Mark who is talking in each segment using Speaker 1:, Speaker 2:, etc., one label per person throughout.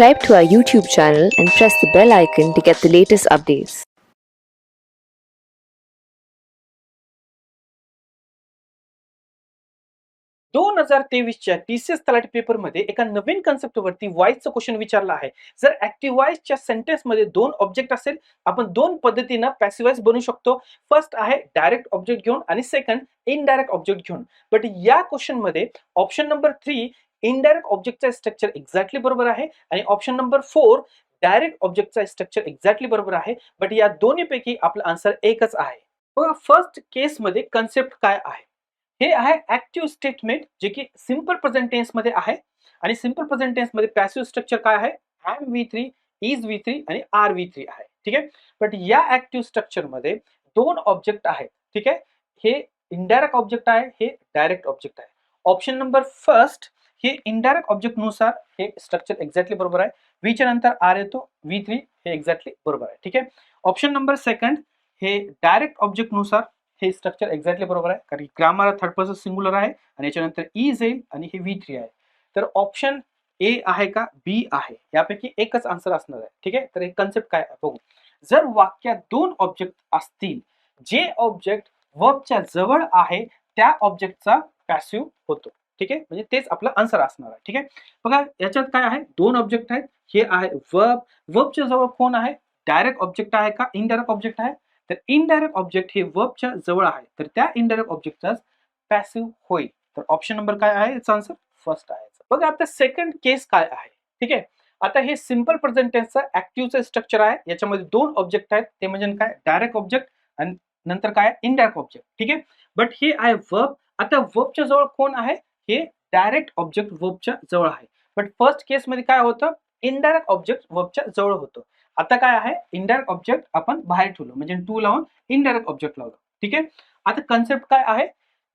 Speaker 1: Subscribe to our YouTube channel and press the bell icon to get the latest updates.
Speaker 2: दोन हजार तेवीसच्या TCS तलाठी पेपरमध्ये एका नवीन कन्सेप्टवरती वाईजचं question विचारलं आहे. जर ऍक्टिव्ह वाईजच्या सेंटेन्समध्ये दोन ऑब्जेक्ट असेल आपण दोन पद्धतीनं पॅसिवाईज बनवू शकतो. फर्स्ट आहे डायरेक्ट ऑब्जेक्ट घेऊन आणि सेकंड इनडायरेक्ट ऑब्जेक्ट घेऊन. बट या क्वेश्चनमध्ये ऑप्शन नंबर थ्री इनडायरेक्ट ऑब्जेक्टचा स्ट्रक्चर एक्झॅक्टली बरोबर आहे. आणि ऑप्शन नंबर फोर डायरेक्ट ऑब्जेक्टचा स्ट्रक्चर एक्झॅक्टली बरोबर आहे. बट या दोन्हीपैकी आपलं आन्सर एकच आहे. बघा फर्स्ट केसमध्ये कन्सेप्ट काय आहे? हे आहे ऍक्टिव्ह स्टेटमेंट जे की सिंपल प्रेझेंटमध्ये आहे. आणि सिंपल प्रेझेंटमध्ये पॅसिव्ह स्ट्रक्चर काय आहे? Am V three is V three आणि आर व्ही थ्री आहे. ठीक आहे? बट या ऍक्टिव्ह स्ट्रक्चरमध्ये दोन ऑब्जेक्ट आहेत. ठीक आहे? हे इनडायरेक्ट ऑब्जेक्ट आहे हे डायरेक्ट ऑब्जेक्ट आहे. ऑप्शन नंबर फर्स्ट हे इनडायरेक्ट ऑब्जेक्टनुसार हे स्ट्रक्चर एक्झॅक्टली बरोबर आहे. व्हीच्या नंतर आर येतो व्ही थ्री हे एक्झॅक्टली बरोबर आहे. ठीक आहे? ऑप्शन नंबर सेकंड हे डायरेक्ट ऑब्जेक्टनुसार हे स्ट्रक्चर एक्झॅक्टली बरोबर आहे. कारण ग्रामर थर्ड पर्सन सिंगुलर आहे आणि याच्यानंतर ई e येईल आणि हे व्ही थ्री आहे. तर ऑप्शन ए आहे का? बी आहे. यापैकी एकच आन्सर असणार आहे. ठीक आहे? तर हे कन्सेप्ट काय बघू. जर वाक्यात दोन ऑब्जेक्ट असतील जे ऑब्जेक्ट वर्बच्या जवळ आहे त्या ऑब्जेक्टचा पॅसिव्ह होतो. ठीक आहे? म्हणजे तेच आपलं आन्सर असणार आहे. ठीक आहे? बघा याच्यात काय आहे? दोन ऑब्जेक्ट आहेत. हे आहे वर्ब वर्बच्या जवळ कोण आहे? डायरेक्ट ऑब्जेक्ट आहे का? इनडायरेक्ट ऑब्जेक्ट आहे? तर इनडायरेक्ट ऑब्जेक्ट हे वर्बच्या जवळ आहे. तर त्या इनडायरेक्ट ऑब्जेक्टचा पॅसिव्ह होईल. तर ऑप्शन नंबर काय आहे? याचा आन्सर फर्स्ट आहे. बघा आता सेकंड केस काय आहे? ठीक आहे? आता हे सिंपल प्रेझेंटेन्सचं ऍक्टिव्हचं स्ट्रक्चर आहे. याच्यामध्ये दोन ऑब्जेक्ट आहेत. ते म्हणजे काय? डायरेक्ट ऑब्जेक्ट आणि नंतर काय? इनडायरेक्ट ऑब्जेक्ट ठीक आहे? बट हे आहे वर्ब आता वर्बच्या जवळ कोण आहे? हे डायरेक्ट ऑब्जेक्ट वर्बच्या जवळ आहे. बट फर्स्ट केसमध्ये काय होतं? इनडायरेक्ट ऑब्जेक्ट वर्बच्या जवळ होतं. आता काय आहे? इनडायरेक्ट ऑब्जेक्ट आपण बाहेर ठेवलो. म्हणजे टू लावून इनडायरेक्ट ऑब्जेक्ट लावलं. ठीक आहे? आता कन्सेप्ट काय आहे?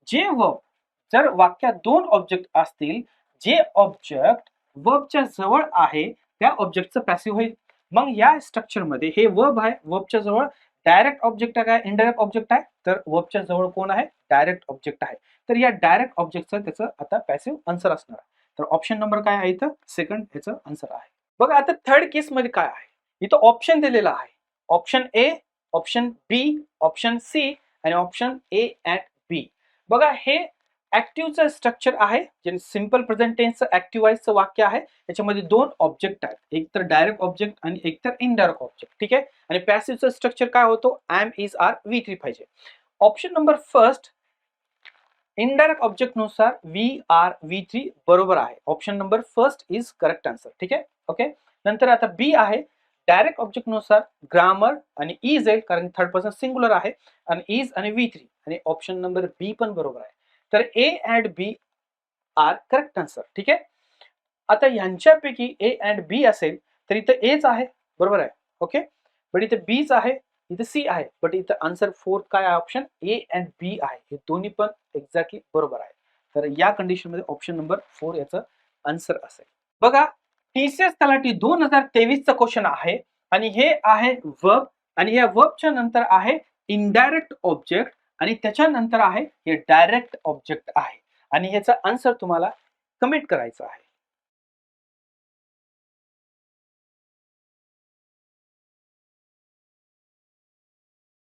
Speaker 2: जे वर्ब जर वाक्यात दोन ऑब्जेक्ट असतील जे ऑब्जेक्ट वर्बच्या जवळ आहे त्या ऑब्जेक्टचं पॅसिव्ह होईल. मग या स्ट्रक्चरमध्ये हे वर्ब आहे वर्बच्या जवळ डायरेक्ट ऑब्जेक्ट आहे काय इनडायरेक्ट ऑब्जेक्ट आहे? तर वर्बच्या जवळ कोण आहे? डायरेक्ट ऑब्जेक्ट आहे. तर या डायरेक्ट ऑब्जेक्टचं त्याचं आता पॅसिव्ह आन्सर असणार आहे. तर ऑप्शन नंबर काय आहे इथं? सेकंड याचं आन्सर आहे. बघा आता थर्ड केस मध्ये काय आहे? इथं ऑप्शन दिलेला आहे. Option A option B option C आणि ऑप्शन ए अँड बी बघा हे ऍक्टिव्हचं स्ट्रक्चर आहे जे सिंपल प्रेझेंट टेन्सचं ऍक्टिव्हाइजचं वाक्य आहे याच्यामध्ये दोन ऑब्जेक्ट आहेत. एक तर डायरेक्ट ऑब्जेक्ट आणि एक तर इनडायरेक्ट ऑब्जेक्ट ठीक आहे? आणि पॅसिव्हचं स्ट्रक्चर काय होतो? Am is are V three पाहिजे. ऑप्शन नंबर फर्स्ट इनडायरेक्ट ऑब्जेक्टनुसार व्ही आर व्ही थ्री बरोबर आहे. Option number first is correct answer ठीक आहे? ओके नंतर आता बी आहे डायरेक्ट ऑब्जेक्टनुसार ग्रामर आणि इज येईल कारण थर्ड पर्सन सिंगुलर आहे आणि इज आणि व्ही थ्री आणि ऑप्शन नंबर बी पण बरोबर आहे. तर A and B are correct answer ठीक आहे? आता यांच्यापैकी ए अँड बी असेल तर इथं एच आहे. बरोबर आहे? ओके बट इथं बीच आहे इथं सी आहे. बट इथं आन्सर फोर्थ काय आहे? ऑप्शन ए अँड बी आहे. हे दोन्ही पण एक्झॅक्टली बरोबर आहे. तर या कंडिशनमध्ये ऑप्शन नंबर फोर याचं आन्सर असेल. बघा टीसीएस तलाठी दोन हजार तेवीसचं क्वेश्चन आहे. आणि हे आहे वर्ब आणि या वर्बच्या नंतर आहे इनडायरेक्ट ऑब्जेक्ट आणि त्याच्यानंतर आहे हे डायरेक्ट ऑब्जेक्ट आहे. आणि ह्याचा आन्सर तुम्हाला कमेंट करायचं आहे.